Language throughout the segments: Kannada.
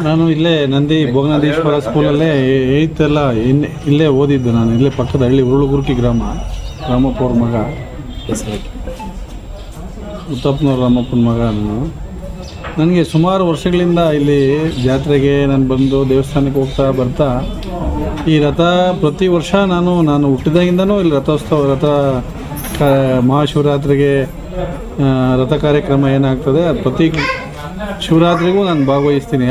ನಾನು ಇಲ್ಲೇ ನಂದಿ ಭೋಗನಾಥೇಶ್ವರ ಸ್ಕೂಲಲ್ಲೇ ಏಯ್ತ್ ಎಲ್ಲ ಇನ್- ಇಲ್ಲೇ ಓದಿದ್ದು ನಾನು, ಇಲ್ಲೇ ಪಕ್ಕದ ಹಳ್ಳಿ ಉರುಳುಗುರ್ಕಿ ಗ್ರಾಮ, ರಾಮಪ್ಪವ್ರ ಮಗ. ಉತ್ತಪ್ಪನವ್ರ ರಾಮಪ್ಪನ ಮಗ ನಾನು. ನನಗೆ ಸುಮಾರು ವರ್ಷಗಳಿಂದ ಇಲ್ಲಿ ಜಾತ್ರೆಗೆ ನಾನು ಬಂದು ದೇವಸ್ಥಾನಕ್ಕೆ ಹೋಗ್ತಾ ಬರ್ತಾ ಈ ರಥ ಪ್ರತಿ ವರ್ಷ ನಾನು ನಾನು ಹುಟ್ಟಿದಾಗಿಂದನೂ ಇಲ್ಲಿ ರಥೋತ್ಸವ, ರಥ ಮಹಾಶಿವರಾತ್ರಿಗೆ ರಥ ಕಾರ್ಯಕ್ರಮ ಏನಾಗ್ತದೆ ಪ್ರತಿ ಶಿವರಾತ್ರಿಗೂ ನಾನು ಭಾಗವಹಿಸ್ತೀನಿ.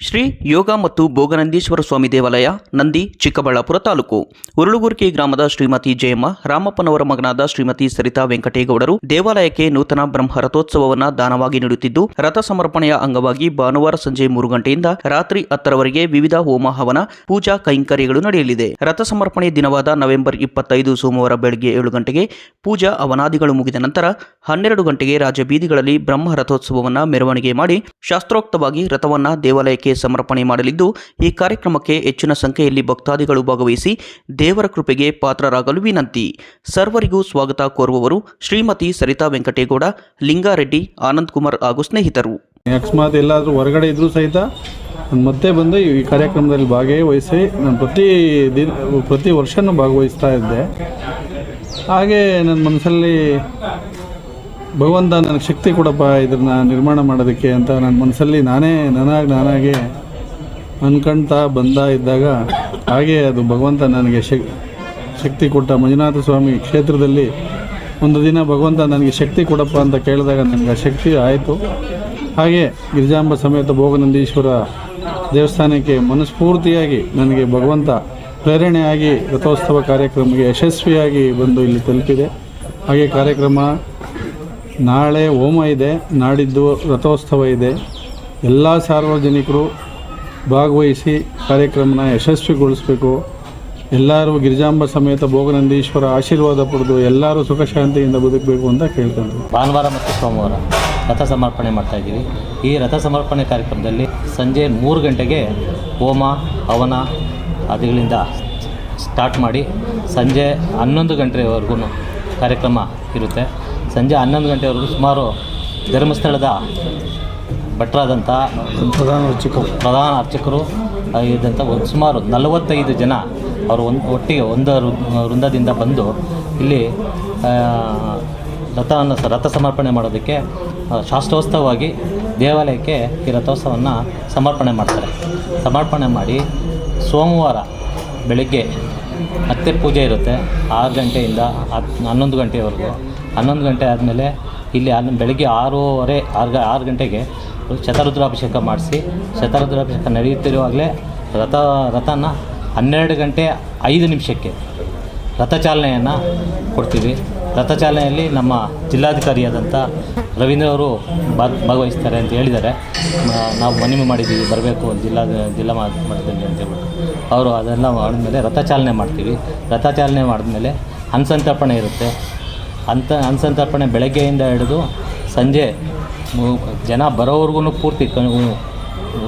ಶ್ರೀ ಯೋಗ ಮತ್ತು ಭೋಗನಂದೀಶ್ವರ ಸ್ವಾಮಿ ದೇವಾಲಯ, ನಂದಿ, ಚಿಕ್ಕಬಳ್ಳಾಪುರ ತಾಲೂಕು. ಉರುಳುಗುರ್ಕಿ ಗ್ರಾಮದ ಶ್ರೀಮತಿ ಜಯಮ್ಮ, ರಾಮಪ್ಪನವರ ಮಗನಾದ ಶ್ರೀಮತಿ ಸರಿತಾ ವೆಂಕಟೇಗೌಡರು ದೇವಾಲಯಕ್ಕೆ ನೂತನ ಬ್ರಹ್ಮ ರಥೋತ್ಸವವನ್ನು ದಾನವಾಗಿ ನೀಡುತ್ತಿದ್ದು, ರಥ ಸಮರ್ಪಣೆಯ ಅಂಗವಾಗಿ ಭಾನುವಾರ ಸಂಜೆ ಮೂರು ಗಂಟೆಯಿಂದ ರಾತ್ರಿ ಹತ್ತರವರೆಗೆ ವಿವಿಧ ಹೋಮ ಹವನ, ಪೂಜಾ ಕೈಂಕರ್ಯಗಳು ನಡೆಯಲಿದೆ. ರಥ ಸಮರ್ಪಣೆ ದಿನವಾದ ನವೆಂಬರ್ ಇಪ್ಪತ್ತೈದು ಸೋಮವಾರ ಬೆಳಗ್ಗೆ ಏಳು ಗಂಟೆಗೆ ಪೂಜಾ ಅವನಾದಿಗಳು ಮುಗಿದ ನಂತರ ಹನ್ನೆರಡು ಗಂಟೆಗೆ ರಾಜಬೀದಿಗಳಲ್ಲಿ ಬ್ರಹ್ಮ ರಥೋತ್ಸವವನ್ನು ಮೆರವಣಿಗೆ ಮಾಡಿ, ಶಾಸ್ತ್ರೋಕ್ತವಾಗಿ ರಥವನ್ನ ದೇವಾಲಯಕ್ಕೆ ಸಮರ್ಪಣೆ ಮಾಡಲಿದ್ದು, ಈ ಕಾರ್ಯಕ್ರಮಕ್ಕೆ ಹೆಚ್ಚಿನ ಸಂಖ್ಯೆಯಲ್ಲಿ ಭಕ್ತಾದಿಗಳು ಭಾಗವಹಿಸಿ ದೇವರ ಕೃಪೆಗೆ ಪಾತ್ರರಾಗಲು ವಿನಂತಿ ಸರ್ವರಿಗೂ ಸ್ವಾಗತ ಕೋರುವವರು ಶ್ರೀಮತಿ ಸರಿತಾ ವೆಂಕಟೇಗೌಡ, ಲಿಂಗಾರೆಡ್ಡಿ ಆನಂದ್ ಕುಮಾರ್ ಹಾಗೂ ಸ್ನೇಹಿತರು. ಅಕಸ್ಮಾತ್ ಎಲ್ಲಾದರೂ ಹೊರಗಡೆ ಇದ್ರೂ ಸಹಿತ ಮತ್ತೆ ಬಂದು ಈ ಕಾರ್ಯಕ್ರಮದಲ್ಲಿ ಭಾಗವಹಿಸಿ ನಾನು ಪ್ರತಿ ದಿನ, ಪ್ರತಿ ವರ್ಷನೂ ಭಾಗವಹಿಸ್ತಾ ಇದ್ದೆ. ಹಾಗೆ ನನ್ನ ಮನಸ್ಸಲ್ಲಿ ಭಗವಂತ ನನಗೆ ಶಕ್ತಿ ಕೊಡಪ್ಪ ಇದನ್ನು ನಿರ್ಮಾಣ ಮಾಡೋದಕ್ಕೆ ಅಂತ ನನ್ನ ಮನಸ್ಸಲ್ಲಿ ನಾನೇ ನನಗೆ ನಾನಾಗೆ ಅನ್ಕೊಳ್ತಾ ಬಂದ ಇದ್ದಾಗ ಹಾಗೆ ಅದು ಭಗವಂತ ನನಗೆ ಶಕ್, ಶಕ್ತಿ ಕೊಟ್ಟ ಮಂಜುನಾಥ ಸ್ವಾಮಿ ಕ್ಷೇತ್ರದಲ್ಲಿ ಒಂದು ದಿನ ಭಗವಂತ ನನಗೆ ಶಕ್ತಿ ಕೊಡಪ್ಪ ಅಂತ ಕೇಳಿದಾಗ ನನಗೆ ಶಕ್ತಿ ಆಯಿತು. ಹಾಗೆ ಗಿರಿಜಾಂಬ ಸಮೇತ ಭೋಗನಂದೀಶ್ವರ ದೇವಸ್ಥಾನಕ್ಕೆ ಮನಸ್ಫೂರ್ತಿಯಾಗಿ ನನಗೆ ಭಗವಂತ ಪ್ರೇರಣೆಯಾಗಿ ರಥೋತ್ಸವ ಕಾರ್ಯಕ್ರಮಕ್ಕೆ ಯಶಸ್ವಿಯಾಗಿ ಬಂದು ಇಲ್ಲಿ ತಲುಪಿದೆ. ಹಾಗೆ ಕಾರ್ಯಕ್ರಮ ನಾಳೆ ಹೋಮ ಇದೆ, ನಾಡಿದ್ದು ರಥೋತ್ಸವ ಇದೆ. ಎಲ್ಲ ಸಾರ್ವಜನಿಕರು ಭಾಗವಹಿಸಿ ಕಾರ್ಯಕ್ರಮನ ಯಶಸ್ವಿಗೊಳಿಸಬೇಕು. ಎಲ್ಲರೂ ಗಿರಿಜಾಂಬ ಸಮೇತ ಭೋಗನಂದೀಶ್ವರ ಆಶೀರ್ವಾದ ಪಡೆದು ಎಲ್ಲರೂ ಸುಖಶಾಂತಿಯಿಂದ ಬದುಕಬೇಕು ಅಂತ ಕೇಳ್ಕೊಂಡ್ರು. ಭಾನುವಾರ ಮತ್ತು ಸೋಮವಾರ ರಥ ಸಮರ್ಪಣೆ ಮಾಡ್ತಾ ಇದ್ದೀವಿ. ಈ ರಥ ಸಮರ್ಪಣೆ ಕಾರ್ಯಕ್ರಮದಲ್ಲಿ ಸಂಜೆ ಮೂರು ಗಂಟೆಗೆ ಹೋಮ, ಹವನ ಅದುಗಳಿಂದ ಸ್ಟಾರ್ಟ್ ಮಾಡಿ ಸಂಜೆ ಹನ್ನೊಂದು ಗಂಟೆವರೆಗೂ ಕಾರ್ಯಕ್ರಮ ಇರುತ್ತೆ. ಸಂಜೆ ಹನ್ನೊಂದು ಗಂಟೆವರೆಗೂ ಸುಮಾರು ಧರ್ಮಸ್ಥಳದ ಭಟ್ರಾದಂಥ ಪ್ರಧಾನ ಅರ್ಚಕರು. ಪ್ರಧಾನ ಅರ್ಚಕರು ಇದ್ದಂಥ ಒಂದು ಸುಮಾರು ನಲವತ್ತೈದು ಜನ ಅವರು ಒಂದು ಒಟ್ಟಿಗೆ ಒಂದು ವೃಂದದಿಂದ ಬಂದು ಇಲ್ಲಿ ರಥವನ್ನು ರಥ ಸಮರ್ಪಣೆ ಮಾಡೋದಕ್ಕೆ ಶಾಸ್ತ್ರೋತ್ಸವವಾಗಿ ದೇವಾಲಯಕ್ಕೆ ಈ ರಥೋತ್ಸವವನ್ನು ಸಮರ್ಪಣೆ ಮಾಡ್ತಾರೆ. ಸಮರ್ಪಣೆ ಮಾಡಿ ಸೋಮವಾರ ಬೆಳಗ್ಗೆ ಮತ್ತೆ ಪೂಜೆ ಇರುತ್ತೆ. ಆರು ಗಂಟೆಯಿಂದ ಹತ್ತು ಹನ್ನೊಂದು ಗಂಟೆವರೆಗೂ. ಹನ್ನೊಂದು ಗಂಟೆ ಆದಮೇಲೆ ಇಲ್ಲಿ ಅಲ್ಲಿ ಬೆಳಗ್ಗೆ ಆರೂವರೆ, ಆರು ಆರು ಗಂಟೆಗೆ ಶತರುದ್ರಾಭಿಷೇಕ ಮಾಡಿಸಿ, ಶತರುದ್ರಾಭಿಷೇಕ ನಡೆಯುತ್ತಿರುವಾಗಲೇ ರಥ, ರಥನ ಹನ್ನೆರಡು ಗಂಟೆ ಐದು ನಿಮಿಷಕ್ಕೆ ರಥಚಾಲನೆಯನ್ನು ಕೊಡ್ತೀವಿ. ರಥಚಾಲನೆಯಲ್ಲಿ ನಮ್ಮ ಜಿಲ್ಲಾಧಿಕಾರಿಯಾದಂಥ ರವೀಂದ್ರ ಅವರು ಭಾಗ, ಭಾಗವಹಿಸ್ತಾರೆ ಅಂತ ಹೇಳಿದ್ದಾರೆ. ನಾವು ಮನವಿ ಮಾಡಿದ್ದೀವಿ, ಬರಬೇಕು, ಜಿಲ್ಲಾ ಜಿಲ್ಲಾ ಮಟ್ಟದಲ್ಲಿ ಅಂತ ಹೇಳ್ಬಿಟ್ಟು. ಅವರು ಅದೆಲ್ಲ ಮಾಡಿದ್ಮೇಲೆ ರಥಚಾಲನೆ ಮಾಡ್ತೀವಿ. ರಥಚಾಲನೆ ಮಾಡಿದ್ಮೇಲೆ ಹಂಸಂತರ್ಪಣೆ ಇರುತ್ತೆ. ಅಂತ ಅನ್ಸಂತರ್ಪಣೆ ಬೆಳಗ್ಗೆಯಿಂದ ಹಿಡಿದು ಸಂಜೆ ಜನ ಬರೋವರೆಗೂ ಪೂರ್ತಿ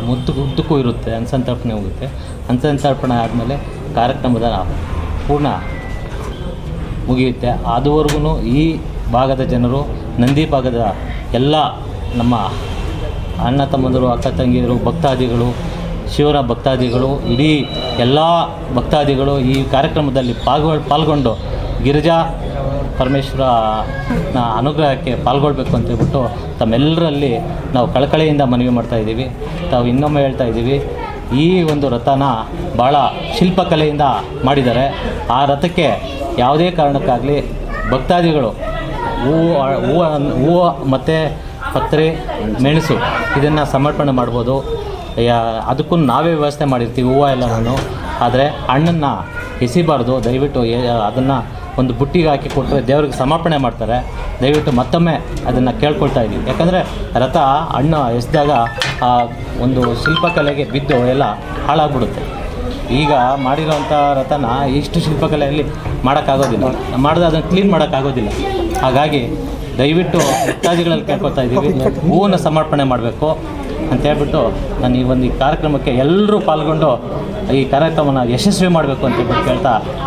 ಮುದ್ದು ಉದ್ದಕ್ಕೂ ಇರುತ್ತೆ ಅನ್ಸಂತರ್ಪಣೆ ಹೋಗುತ್ತೆ. ಅನ್ಸಂತರ್ಪಣೆ ಆದಮೇಲೆ ಕಾರ್ಯಕ್ರಮದ ಪೂರ್ಣ ಮುಗಿಯುತ್ತೆ. ಅದುವರೆಗೂ ಈ ಭಾಗದ ಜನರು, ನಂದಿ ಭಾಗದ ಎಲ್ಲ ನಮ್ಮ ಅಣ್ಣ ತಮ್ಮಂದರು, ಅಕ್ಕ ತಂಗಿಯರು, ಭಕ್ತಾದಿಗಳು ಶಿವರ ಭಕ್ತಾದಿಗಳು, ಇಡೀ ಎಲ್ಲ ಭಕ್ತಾದಿಗಳು ಈ ಕಾರ್ಯಕ್ರಮದಲ್ಲಿ ಪಾಲ್ಗೊ ಪಾಲ್ಗೊಂಡು ಗಿರಿಜಾ ಪರಮೇಶ್ವರನ ಅನುಗ್ರಹಕ್ಕೆ ಪಾಲ್ಗೊಳ್ಬೇಕು ಅಂತ ಹೇಳ್ಬಿಟ್ಟು ತಮ್ಮೆಲ್ಲರಲ್ಲಿ ನಾವು ಕಳಕಳಿಯಿಂದ ಮನವಿ ಮಾಡ್ತಾ ಇದ್ದೀವಿ. ತಾವು ಇನ್ನೊಮ್ಮೆ ಹೇಳ್ತಾ ಇದ್ದೀವಿ, ಈ ಒಂದು ರಥನ ಭಾಳ ಶಿಲ್ಪಕಲೆಯಿಂದ ಮಾಡಿದ್ದಾರೆ. ಆ ರಥಕ್ಕೆ ಯಾವುದೇ ಕಾರಣಕ್ಕಾಗಲಿ ಭಕ್ತಾದಿಗಳು ಹೂವು ಹೂವು ಹೂವು ಮತ್ತು ಪತ್ರೆ ಮೆಣಸು, ಇದನ್ನು ಸಮರ್ಪಣೆ ಮಾಡ್ಬೋದು. ಅದಕ್ಕೂ ನಾವೇ ವ್ಯವಸ್ಥೆ ಮಾಡಿರ್ತೀವಿ, ಹೂವು ನಾನು. ಆದರೆ ಹಣ್ಣನ್ನು ಎಸಿಬಾರ್ದು, ದಯವಿಟ್ಟು ಅದನ್ನು ಒಂದು ಬುಟ್ಟಿಗೆ ಹಾಕಿ ಕೊಟ್ಟರೆ ದೇವ್ರಿಗೆ ಸಮರ್ಪಣೆ ಮಾಡ್ತಾರೆ. ದಯವಿಟ್ಟು ಮತ್ತೊಮ್ಮೆ ಅದನ್ನು ಕೇಳ್ಕೊಳ್ತಾ ಇದ್ದೀವಿ ಯಾಕಂದರೆ ರಥ ಹಣ್ಣು ಎಸ್ದಾಗ ಆ ಒಂದು ಶಿಲ್ಪಕಲೆಗೆ ಬಿದ್ದು ಎಲ್ಲ ಹಾಳಾಗ್ಬಿಡುತ್ತೆ. ಈಗ ಮಾಡಿರೋಂಥ ರಥನ ಇಷ್ಟು ಶಿಲ್ಪಕಲೆಯಲ್ಲಿ ಮಾಡೋಕ್ಕಾಗೋದಿಲ್ಲ. ಮಾಡಿದ ಅದನ್ನು ಕ್ಲೀನ್ ಮಾಡೋಕ್ಕಾಗೋದಿಲ್ಲ. ಹಾಗಾಗಿ ದಯವಿಟ್ಟು ಭಕ್ತಾದಿಗಳಲ್ಲಿ ಕೇಳ್ಕೊತಾ ಇದ್ದೀವಿ. ಹೂವನ್ನು ಸಮರ್ಪಣೆ ಮಾಡಬೇಕು ಅಂತ ಹೇಳ್ಬಿಟ್ಟು ನಾನು ಈ ಒಂದು ಈ ಕಾರ್ಯಕ್ರಮಕ್ಕೆ ಎಲ್ಲರೂ ಪಾಲ್ಗೊಂಡು ಈ ಕಾರ್ಯಕ್ರಮನ ಯಶಸ್ವಿ ಮಾಡಬೇಕು ಅಂತ ಹೇಳ್ಬಿಟ್ಟು ಕೇಳ್ತಾ